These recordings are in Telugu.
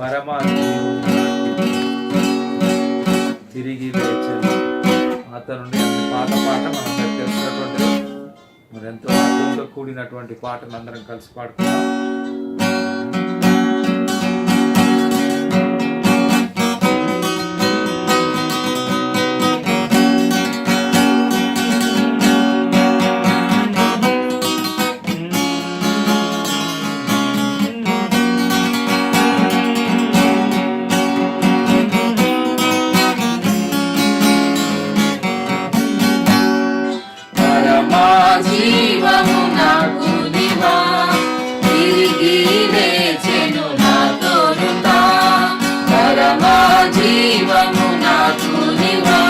పరమాత్మ తిరిగి లేచాను. అతను పాత పాట మనం తెలిసినటువంటి మరి ఎంతో అర్థంతో కూడినటువంటి పాటను అందరం కలిసి పాడుకున్నాం జీవము నాకు దివా. తిరిగి లేచెను నాతోనుందా పరమా జీవము నాకు దివా.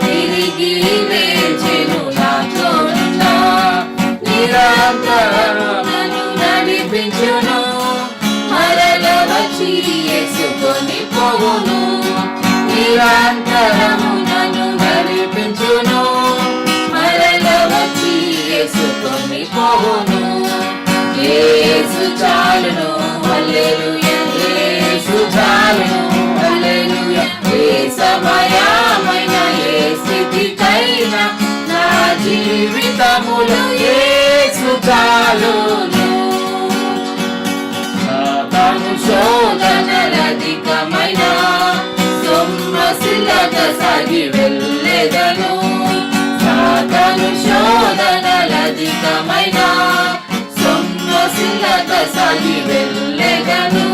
తిరిగి లేచెను నాతోనుందా నిరంతరము నన్ను నడిపించును. మరల వచ్చి ఎసుకొని పోవును. నిరంతరము పోవును యేసు చాలును హల్లెలూయా. యేసు చాలును హల్లెలూయా. ఏ సమయమైన ఏ స్థితికైనా నా జీవితములో యేసు చాలును. సాతాను శోధనలధికమైన సొమ్మసిల్లక సాగి వెళ్ళెదను. సాతాను శోధనలధికమైన సొమ్మసిల్లక సాగి వెళ్ళెదను.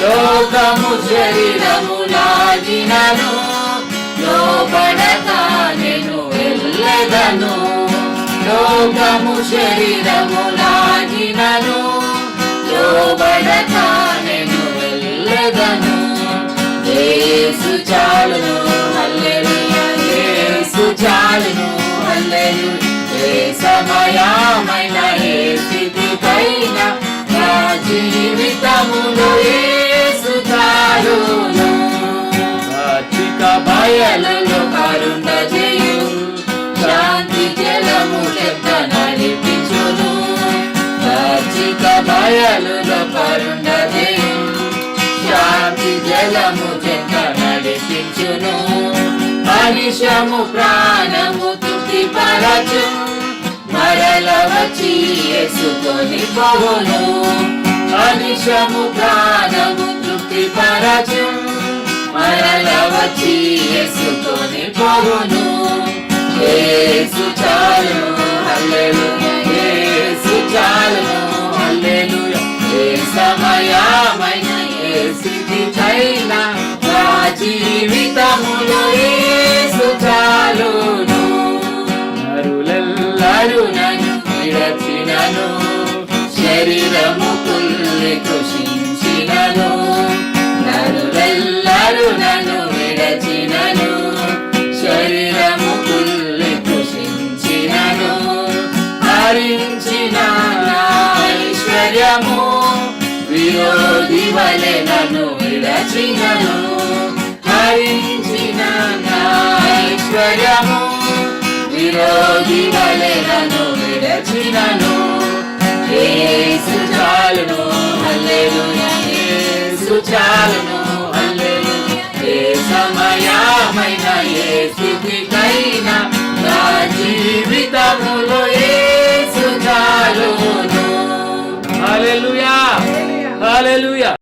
లోకము శరీరము లాగినను లోబడక నేను వెళ్ళెదను. లోకము శరీరము లాగినను లోబడక నేను వెళ్ళెదను. యేసు చాలును హల్లెలూయా ఏసు చాలును. సమయమైన ఏ స్థితికైనా నా జీవితమును యేసు చాలును పచ్చిక బయలులో కరుణ చేయు శాంతి జలము చెత్త నడిపించును పచ్చిక బయలులో కరుణ చేయు శాంతి జలము చెత్త నడిపించును మనిషము ప్రాణము తుటి పరచు మరల వచ్చి ఎసుకొని పోవును మనిషము ప్రాణము తృప్తి పరచు మరల వచ్చి ఎసుకొని పోవును యేసు చాలు హల్లెలూయా యేసు చాలు హల్లెలూయా ఏ సమయమైన ఏ స్థితికైనా నా జీవితములో ఏ కరుణను విడచినను శరీరము కుల్లి కృషించినను నరులెల్లరూ నన్ను విడచినను శరీరము కుల్లి కృషించినను హరించిన ఐశ్వర్యము విరోధి వలె నన్ను విడచినను హరించిన ఐశ్వర్యము విరోధి వలె నన్ను విడచినను. యేసు చాలును హల్లెలూయా. యేసు చాలును హల్లెలూయా. ఏ సమయమైన ఏ స్థితికైనా నా జీవితములో యేసు చాలును. హల్లెలూయా. హల్లెలూయా.